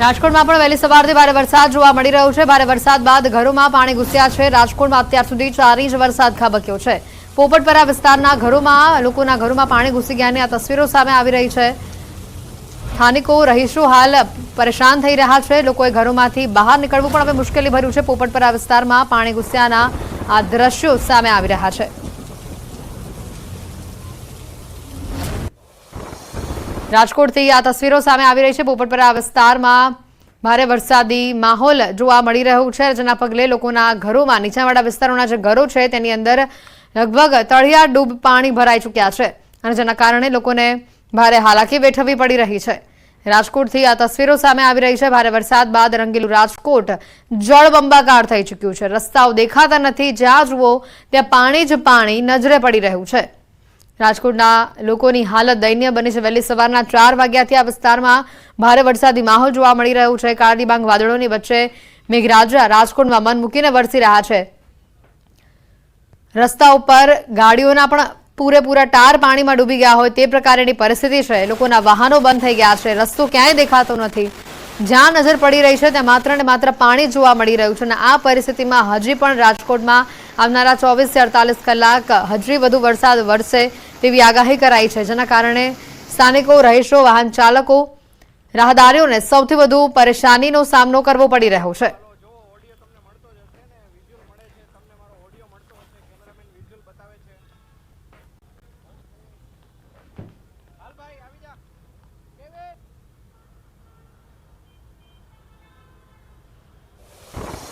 રાજકોટમાં પણ વહેલી સવારથી ભારે વરસાદ જોવા મળી રહ્યો છે. ભારે વરસાદ બાદ ઘરોમાં પાણી ઘૂસ્યા છે. રાજકોટમાં અત્યાર સુધી ચાર ઇંચ વરસાદ ખાબક્યો છે. પોપટપરા વિસ્તારના ઘરોમાં, લોકોના ઘરોમાં પાણી ઘૂસી ગયાની આ તસવીરો સામે આવી રહી છે. સ્થાનિકો રહીશો હાલ પરેશાન થઈ રહ્યા છે. લોકોએ ઘરોમાંથી બહાર નીકળવું પણ હવે મુશ્કેલી ભર્યું છે. પોપટપરા વિસ્તારમાં પાણી ઘૂસ્યાના આ દ્રશ્યો સામે આવી રહ્યા છે. રાજકોટથી આ તસવીરો સામે આવી રહી છે. પોપટપરા વિસ્તારમાં ભારે વરસાદી માહોલ જોવા મળી રહ્યો છે જેના પગલે લોકોના ઘરોમાં, નીચાણવાળા વિસ્તારોના જે ઘરો છે, તેની અંદર લગભગ તળિયા ડૂબ પાણી ભરાઈ ચૂક્યા છે અને જેના કારણે લોકોને ભારે હાલાકી વેઠવી પડી રહી છે. રાજકોટથી આ તસવીરો સામે આવી રહી છે. ભારે વરસાદ બાદ રંગીલું રાજકોટ જળબંબાકાર થઈ ચૂક્યું છે. રસ્તાઓ દેખાતા નથી. જ્યાં જુઓ, ત્યાં પાણી જ પાણી નજરે પડી રહ્યું છે. રાજકોટના લોકોની હાલત દયનીય બની છે. વહેલી સવારના ચાર વાગ્યાથી આ વિસ્તારમાં ભારે વરસાદી માહોલ જોવા મળી રહ્યું છે. કાળીબાંગ વાદળોની વચ્ચે મેઘરાજા રાજકોટમાં મન મૂકીને વરસી રહ્યા છે. રસ્તા ઉપર ગાડીઓના પણ પૂરેપૂરા ટાર પાણીમાં ડૂબી ગયા હોય તે પ્રકારની પરિસ્થિતિ છે. લોકોના વાહનો બંધ થઈ ગયા છે. રસ્તો ક્યાંય દેખાતો નથી. જ્યાં નજર પડી રહી છે, ત્યાં માત્ર ને માત્ર પાણી જોવા મળી રહ્યું છે અને આ પરિસ્થિતિમાં હજી પણ રાજકોટમાં આવનારા ચોવીસથી અડતાલીસ કલાક હજી વધુ વરસાદ વરસે તેવી આગાહી કરાઈ છે. જેના કારણે સ્થાનિકો, રહીશો, વાહન ચાલકો, રાહદારીઓને સૌથી વધુ પરેશાનીનો સામનો કરવો પડી રહ્યો છે.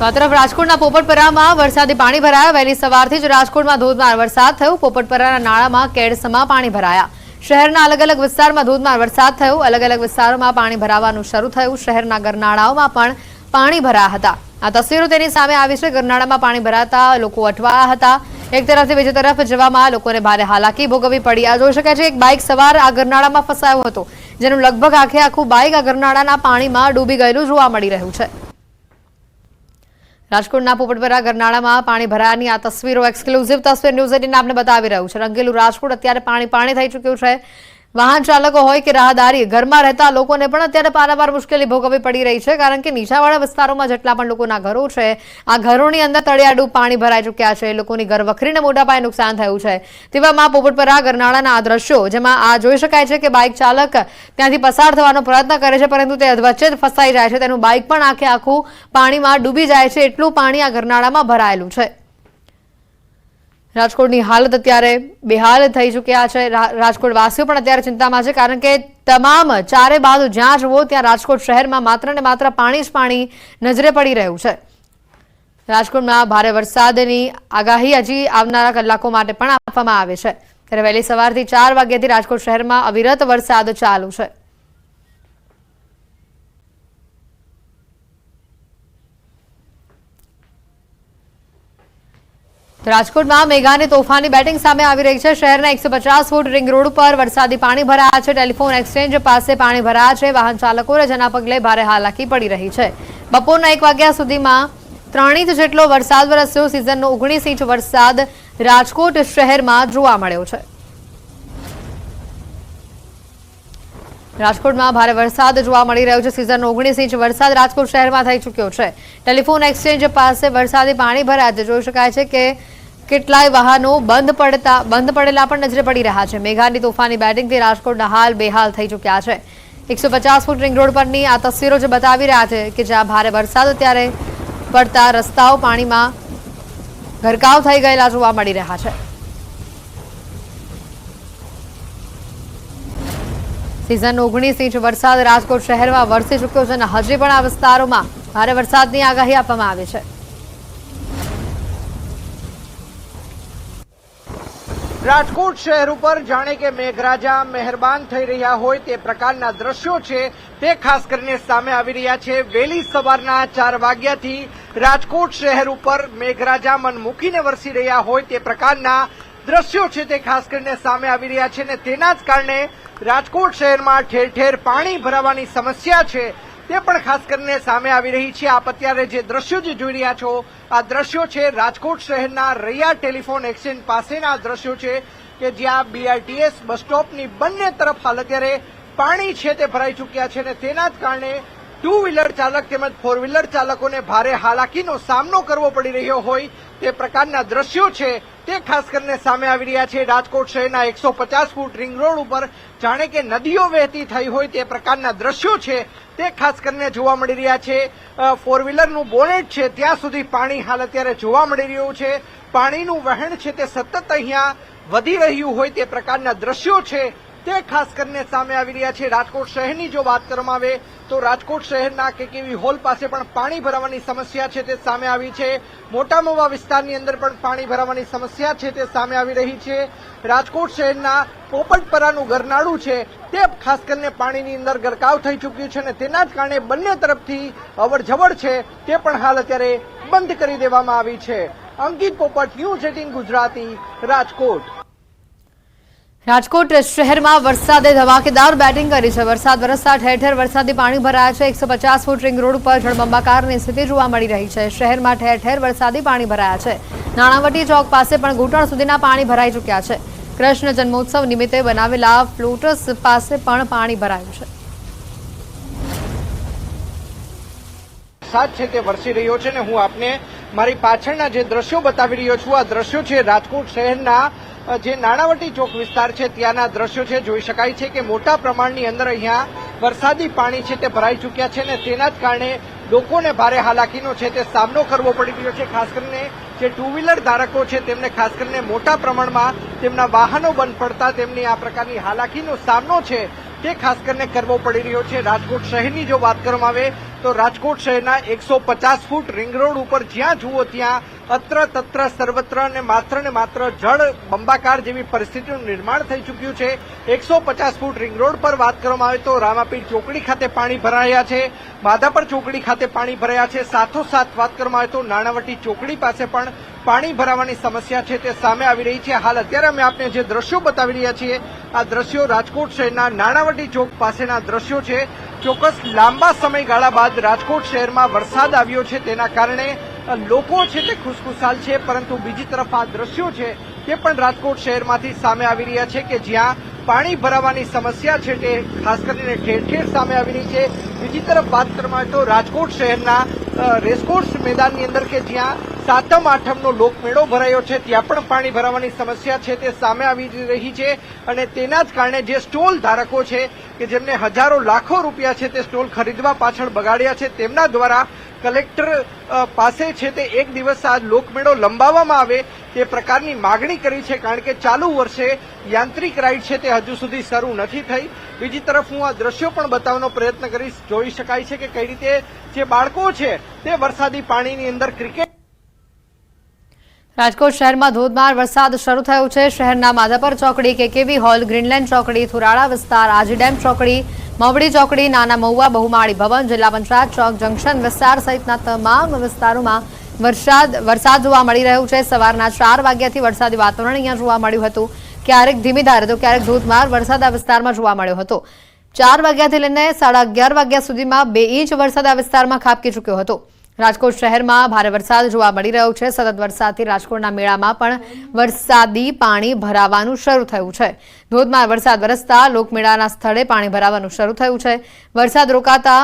તો આ તરફ રાજકોટના પોપટપરામાં વરસાદી પાણી ભરાયા. વહેલી સવારથી જ રાજકોટમાં ધોધમાર વરસાદ થયો. પોપટપરાના નાળામાં કેડસમાં પાણી ભરાયા. શહેરના અલગ અલગ વિસ્તારમાં ધોધમાર વરસાદ થયો. અલગ અલગ વિસ્તારોમાં પાણી ભરાવાનું શરૂ થયું. શહેરના ગરનાળાઓમાં પણ પાણી ભરાયા હતા. આ તસવીરો તેની સામે આવી છે. ગરનાળામાં પાણી ભરાતા લોકો અટવાયા હતા. એક તરફથી બીજી તરફ જવામાં લોકોને ભારે હાલાકી ભોગવવી પડી. આ જોઈ શકાય છે, એક બાઇક સવાર આ ગરનાળામાં ફસાયો હતો, જેનું લગભગ આખે આખું બાઇક આ ગરનાળાના પાણીમાં ડૂબી ગયેલું જોવા મળી રહ્યું છે. રાજકોટના પોપટપરા ગરનાળામાં પાણી ભરાયાની આ તસવીરો એક્સક્લુઝિવ તસવીર ન્યૂઝ એટીન આપને બતાવી રહ્યું છે. રંગેલું રાજકોટ, અત્યારે પાણી પાણી થઈ ચૂક્યું છે. વાહન ચાલકો હોય કે રાહદારી, ઘરમાં રહેતા લોકોને પણ અત્યારે પારાવાર મુશ્કેલી ભોગવવી પડી રહી છે, કારણ કે નીચાવાળા વિસ્તારોમાં જેટલા પણ લોકોના ઘરો છે, આ ઘરોની અંદર તળિયાડું પાણી ભરાઈ ચૂક્યા છે, લોકોની ઘર વખરીને મોટા નુકસાન થયું છે. તેવામાં પોપટપરા ગરનાળાના આ દ્રશ્યો, જેમાં આ જોઈ શકાય છે કે બાઇક ચાલક ત્યાંથી પસાર થવાનો પ્રયત્ન કરે છે, પરંતુ તે વચ્ચે જ ફસાઈ જાય છે, તેનું બાઇક પણ આખે આખું પાણીમાં ડૂબી જાય છે, એટલું પાણી આ ગરનાળામાં ભરાયેલું છે. રાજકોટની હાલત અત્યારે બેહાલ થઈ ચૂક્યા છે. રાજકોટ વાસીઓ પણ અત્યારે ચિંતામાં છે કારણ કે તમામ ચારે બાજુ જ્યાં જુઓ ત્યાં રાજકોટ શહેરમાં માત્ર ને માત્ર પાણી જ પાણી નજરે પડી રહ્યું છે. રાજકોટમાં ભારે વરસાદની આગાહી હજી આવનારા કલાકો માટે પણ આપવામાં આવે છે. ત્યારે વહેલી સવારથી ચાર વાગ્યાથી રાજકોટ શહેરમાં અવિરત વરસાદ ચાલુ છે. રાજકોટમાં મેઘાની તોફાની બેટિંગ સામે આવી રહી છે. શહેરના એકસો પચાસ ફૂટ રિંગ રોડ પર વરસાદી પાણી ભરાયા છે. ટેલિફોન એક્સચેન્જ પાસે પાણી ભરાયા છે. વાહન ચાલકોને જેના પગલે ભારે હાલાકી પડી રહી છે. બપોરના એક વાગ્યા સુધીમાં ત્રણ ઇંચ જેટલો વરસાદ વરસ્યો. સિઝનનો ઓગણીસ ઇંચ વરસાદ રાજકોટ શહેરમાં જોવા મળ્યો છે. રાજકોટમાં ભારે વરસાદ જોવા મળી રહ્યો છે. સિઝન ઓગણીસ ઇંચ વરસાદ રાજકોટ શહેરમાં થઈ ચૂક્યો છે. ટેલિફોન એક્સચેન્જ પાસે વરસાદી પાણી ભરાયા છે. જોઈ શકાય છે કે કેટલાય વાહનો બંધ પડતા બંધ પડેલા પણ નજરે પડી રહ્યા છે. મેઘાની તોફાની બેટિંગથી રાજકોટના હાલ બેહાલ થઈ ચૂક્યા છે. એકસો પચાસ ફૂટ રિંગ રોડ પરની આ તસવીરો જે બતાવી રહ્યા છે કે જ્યાં ભારે વરસાદ અત્યારે પડતા રસ્તાઓ પાણીમાં ગરકાવ થઈ ગયેલા જોવા મળી રહ્યા છે. સિઝનનો ઓગણીસ ઇંચ વરસાદ રાજકોટ શહેરમાં વરસી ચૂક્યો છે અને હજી પણ આ વિસ્તારોમાં ભારે વરસાદની આગાહી આપવામાં આવી છે. રાજકોટ શહેર ઉપર જાણે કે મેઘરાજા મહેરબાન થઈ રહ્યા હોય તે પ્રકારના દ્રશ્યો છે તે ખાસ કરીને સામે આવી રહ્યા છે. વહેલી સવારના ચાર વાગ્યાથી રાજકોટ શહેર ઉપર મેઘરાજા મન મૂકીને વરસી રહ્યા હોય તે પ્રકારના દ્રશ્યો છે તે ખાસ કરીને સામે આવી રહ્યા છે અને તેના જ કારણે રાજકોટ શહેરમાં ઠેર ઠેર પાણી ભરાવાની સમસ્યા છે. તે પણ ખાસ કરીને સામે આવી રહી છે. આપ અત્યારે જે દ્રશ્યો જે જોઈ રહ્યા છો, આ દ્રશ્યો છે રાજકોટ શહેરના રૈયા ટેલિફોન એક્સચેન્જ પાસેના દ્રશ્યો છે કે જ્યાં બીઆરટીએસ બસ સ્ટોપની બંને તરફ હાલ અત્યારે પાણી છે તે ભરાઈ ચૂક્યા છે અને તેના જ કારણે ટુ વ્હીલર ચાલક તેમજ ફોર વ્હીલર ચાલકોને ભારે હાલાકીનો સામનો કરવો પડી રહ્યો હોય. તે પ્રકારના દ્રશ્યો છે. તે ખાસ કરીને સામે આવી રહ્યા છે. રાજકોટ શહેરના એકસો પચાસ ફૂટ રિંગ રોડ ઉપર જાણે કે નદીઓ વહેતી થઈ હોય તે પ્રકારના દ્રશ્યો છે. તે ખાસ કરીને જોવા મળી રહ્યા છે. ફોર વ્હીલરનું બોનેટ છે. ત્યાં સુધી પાણી હાલ અત્યારે જોવા મળી રહ્યું છે. પાણીનું વહેણ છે તે સતત અહીંયા વધી રહ્યું હોય તે પ્રકારના દ્રશ્યો છે. તે ખાસ કરીને સામે આવી રહ્યા છે. રાજકોટ શહેરની જો વાત કરવામાં આવે, તો રાજકોટ શહેરના કેકેવી હોલ પાસે પણ પાણી ભરાવાની સમસ્યા છે તે સામે આવી છે. મોટા મોવા વિસ્તારની અંદર પણ પાણી ભરાવાની સમસ્યા છે તે સામે આવી રહી છે. રાજકોટ શહેરના પોપટપરાનું ગરનાળું છે તે ખાસ કરીને પાણીની અંદર ગરકાવ થઈ ચૂક્યું છે અને તેના જ કારણે બંને તરફથી અવર જવર છે તે પણ હાલ અત્યારે બંધ કરી દેવામાં આવી છે. Ankit Popat news eighteen Gujarati, Rajkot. Rajkot શહેરમાં વરસાદે ધમાકેદાર બેટિંગ કરી છે. વરસાદ વરસતા ઠેર ઠેર વરસાદી પાણી ભરાયા છે. એકસો પચાસ ફૂટ રિંગ રોડ પર જળબંબાકારની સ્થિતિ જોવા મળી રહી છે. શહેરમાં ઠેર ઠેર વરસાદી પાણી ભરાયા છે. નાણાવટી ચોક પાસે પણ ઘૂંટણ સુધીના પાણી ભરાઈ ચૂક્યા છે. કૃષ્ણ જન્મોત્સવ નિમિત્તે બનાવેલા ફ્લોટસ પાસે પણ પાણી ભરાયું છે. વરસાદ છે તે વરસી રહ્યો છે ને હું આપને મારી પાછળના જે દ્રશ્યો બતાવી રહ્યો છું, આ દ્રશ્યો છે રાજકોટ શહેરના જે નાણાવટી ચોક વિસ્તાર છે, ત્યાંના દ્રશ્યો છે, જોઈ શકાય છે કે મોટા પ્રમાણની અંદર અહીંયા વરસાદી પાણી છે તે ભરાઈ ચૂક્યા છે ને તેના જ કારણે લોકોને ભારે હાલાકીનો છે તે સામનો કરવો પડી રહ્યો છે, ખાસ કરીને જે ટુ વ્હીલર ધારકો છે તેમને ખાસ કરીને મોટા પ્રમાણમાં તેમના વાહનો બંધ પડતા તેમની આ પ્રકારની હાલાકીનો સામનો છે તે ખાસ કરીને કરવો પડી રહ્યો છે. રાજકોટ શહેરની જો વાત કરવામાં આવે, તો રાજકોટ શહેરના એકસો પચાસ ફૂટ રિંગ રોડ ઉપર જ્યાં જુઓ ત્યાં અત્ર તત્ર સર્વત્ર ને માત્ર ને માત્ર જળ બંબાકાર જેવી પરિસ્થિતિનું નિર્માણ થઈ ચૂક્યું છે. એકસો પચાસ ફૂટ રિંગ રોડ પર વાત કરવામાં આવે તો રામાપીર ચોકડી ખાતે પાણી ભરાયા છે. માધાપર ચોકડી ખાતે પાણી ભરાયા છે. સાથોસાથ વાત કરવામાં આવે તો નાણાવટી ચોકડી પાસે પણ પાણી ભરાવાની સમસ્યા છે તે સામે આવી રહી છે. હાલ અત્યારે અમે આપને જે દ્રશ્યો બતાવી રહ્યા છીએ, આ દ્રશ્યો રાજકોટ શહેરના નાણાવટી ચોક પાસેના દ્રશ્યો છે. ચોક્કસ લાંબા સમયગાળા બાદ રાજકોટ શહેરમાં વરસાદ આવ્યો છે. તેના કારણે લોકો છે તે ખુશખુશાલ છે, પરંતુ બીજી તરફ આ દ્રશ્યો છે તે પણ રાજકોટ શહેરમાંથી સામે આવી રહ્યા છે કે જ્યાં પાણી ભરાવાની સમસ્યા છે તે ખાસ કરીને ઠેર ઠેર સામે આવી રહી છે. બીજી તરફ વાત કરવામાં તો રાજકોટ શહેરના રેસકોર્સ મેદાનની અંદર કે જ્યાં સાતમ આઠમનો લોકમેળો ભરાયો છે. ત્યાં પણ પાણી ભરાવાની સમસ્યા છે. તે સામે આવી રહી છે અને તેના જ કારણે જે સ્ટોલ ધારકો છે કે જેમને હજારો લાખો રૂપિયા છે તે સ્ટોલ ખરીદવા પાછળ બગાડ્યા છે. તેમના દ્વારા કલેક્ટર પાસે છે તે એક દિવસ આ લોકમેળો લંબાવવામાં આવે તે પ્રકારની માગણી કરી છે કારણ કે ચાલુ વર્ષે યાંત્રિક રાઈડ છે તે હજુ સુધી શરૂ નથી થઈ. બીજી તરફ હું આ દ્રશ્યો પણ બતાવવાનો પ્રયત્ન કરીશ. જોઈ શકાય છે કે કઈ રીતે જે બાળકો છે તે વરસાદી પાણીની અંદર ક્રિકેટ રાજકોટ શહેરમાં ધોધમાર વરસાદ શરૂ થયો છે. શહેરના માધાપર ચોકડી, કેકેવી હોલ, ગ્રીનલેન્ડ ચોકડી, થુરાળા વિસ્તાર, આજી ડેમ ચોકડી, મવડી ચોકડી, નાના મહુવા બહુમાળી ભવન, જિલ્લા પંચાયત ચોક, જંકશન વિસ્તાર સહિતના તમામ વિસ્તારોમાં વરસાદ વરસાદ જોવા મળી રહ્યો છે. સવારના ચાર વાગ્યાથી વરસાદી વાતાવરણ અહીંયા જોવા મળ્યું હતું. ક્યારેક ધીમી ધારે તો ક્યારેક ધોધમાર વરસાદ આ વિસ્તારમાં જોવા મળ્યો હતો. ચાર વાગ્યાથી લઈને સાડા અગિયાર વાગ્યા સુધીમાં બે ઇંચ વરસાદ આ વિસ્તારમાં ખાબકી ચૂક્યો હતો. રાજકોટ શહેરમાં ભારે વરસાદ જોવા મળી રહ્યો છે. સતત વરસાદથી રાજકોટના મેળામાં પણ વરસાદી પાણી ભરાવાનું શરૂ થયું છે. ધોધમાર વરસાદ વરસતા લોકમેળાના સ્થળે પાણી ભરાવાનું શરૂ થયું છે. વરસાદ રોકાતા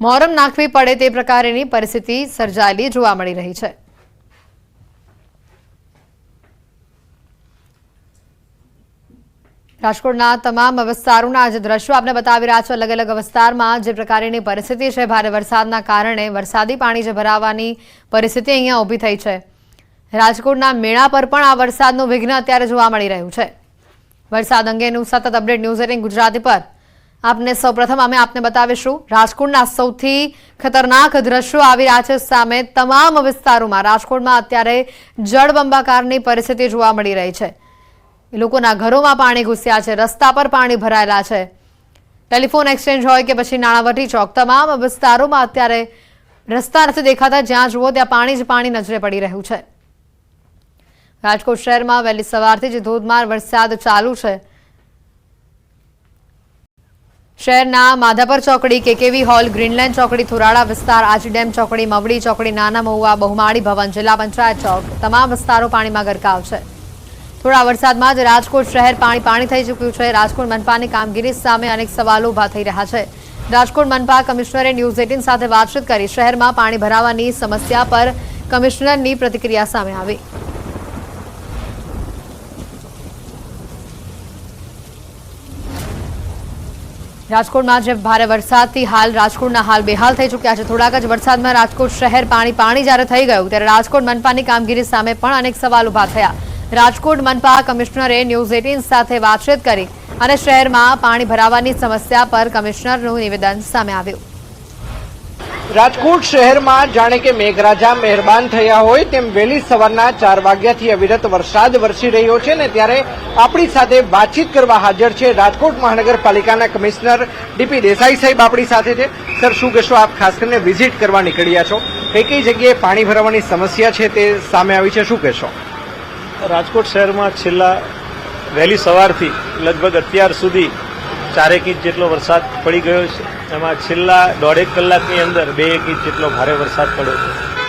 મોરમ નાખવી પડે તે પ્રકારની પરિસ્થિતિ સર્જાયેલી જોવા મળી રહી છે. રાજકોટના તમામ વિસ્તારોના જે દ્રશ્યો આપણે બતાવી રહ્યા છો અલગ અલગ વિસ્તારમાં જે પ્રકારની પરિસ્થિતિ છે, ભારે વરસાદના કારણે વરસાદી પાણી જે ભરાવાની પરિસ્થિતિ અહીંયા ઊભી થઈ છે. રાજકોટના મેળા પર પણ આ વરસાદનું વિઘ્ન અત્યારે જોવા મળી રહ્યું છે. વરસાદ અંગેનું સતત અપડેટ ન્યૂઝ એટીન ગુજરાતી પર આપને સૌપ્રથમ અમે આપને બતાવીશું. રાજકોટના સૌથી ખતરનાક દ્રશ્યો આવી રહ્યા છે સામે તમામ વિસ્તારોમાં. રાજકોટમાં અત્યારે જળબંબાકારની પરિસ્થિતિ જોવા મળી રહી છે. લોકોના ઘરોમાં પાણી ઘૂસ્યા છે, રસ્તા પર પાણી ભરાયેલા છે. ટેલિફોન એક્સચેન્જ હોય કે પછી નાણાવટી ચોક, તમામ વિસ્તારોમાં અત્યારે રસ્તા નથી દેખાતા, જ્યાં જુઓ ત્યાં પાણી જ પાણી નજરે પડી રહ્યું છે. રાજકોટ શહેરમાં વહેલી સવારથી જ ધોધમાર વરસાદ ચાલુ છે. શહેરના માધાપર ચોકડી, કેકેવી હોલ, ગ્રીનલેન્ડ ચોકડી, થુરાળા વિસ્તાર આજી ડેમ ચોકડી, મવડી ચોકડી, નાના મહુવા, બહુમાળી ભવન, જિલ્લા પંચાયત ચોક, તમામ વિસ્તારો પાણીમાં ગરકાવ છે. થોડા વરસાદમાં જ રાજકોટ શહેર પાણી પાણી થઈ ચૂક્યું છે. રાજકોટ મનપાની કામગીરી સામે અનેક સવાલો ઊભા થઈ રહ્યા છે. રાજકોટ મનપા કમિશનરે ન્યૂઝ એટીન સાથે વાતચીત કરી શહેરમાં પાણી ભરાવાની સમસ્યા પર કમિશનરની પ્રતિક્રિયા સામે આવી. રાજકોટમાં જે ભારે વરસાદથી હાલ રાજકોટના હાલ બેહાલ થઈ ચૂક્યા છે. થોડાક જ વરસાદમાં રાજકોટ શહેર પાણી પાણી જ્યારે થઈ ગયું, ત્યારે રાજકોટ મનપાની કામગીરી સામે પણ અનેક સવાલ ઊભા થયા. રાજકોટ મનપા કમિશનરે ન્યૂઝ એટીન સાથે વાતચીત કરી અને શહેરમાં પાણી ભરાવાની સમસ્યા પર કમિશનરનું નિવેદન સામે આવ્યું. રાજકોટ શહેરમાં જાણે કે મેઘરાજા મહેરબાન થયા હોય તેમ વહેલી સવારના ચાર વાગ્યાથી અવિરત વરસાદ વરસી રહ્યો છે ને ત્યારે આપણી સાથે વાતચીત કરવા હાજર છે રાજકોટ મહાનગરપાલિકાના કમિશનર ડીપી દેસાઈ સાહેબ આપણી સાથે છે. સર, શું કહેશો? આપ ખાસ કરીને વિઝિટ કરવા નીકળ્યા છો. કઈ કઈ જગ્યાએ પાણી ભરવાની સમસ્યા છે તે સામે આવી છે? શું કહેશો? રાજકોટ શહેરમાં છેલ્લા વહેલી સવારથી લગભગ અત્યાર સુધી ચારેક ઇંચ જેટલો વરસાદ પડી ગયો છે. એમાં છેલ્લા દોઢેક કલાકની અંદર બે એક ઇંચ જેટલો ભારે વરસાદ પડ્યો છે.